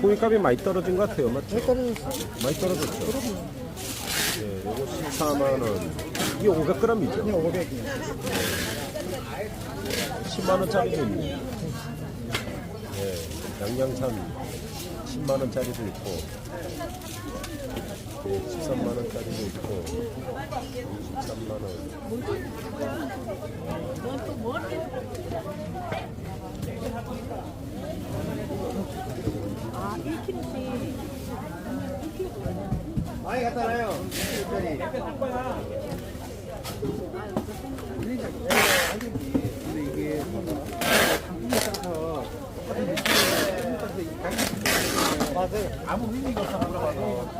송이값이 많이 떨어진 것 같아요. 맞죠? 왜 떨어졌어? 많이 떨어졌죠. 예, 요거 14만 원. 이게 500g이죠. 그냥 500이야. 10만 원짜리도 있네. 예, 양양산 10만 원짜리도 있고, 예, 13만 원짜리도 있고, 23만 원. 많이 갔잖아요. 아무 네. 의미가 없어 물어봐도.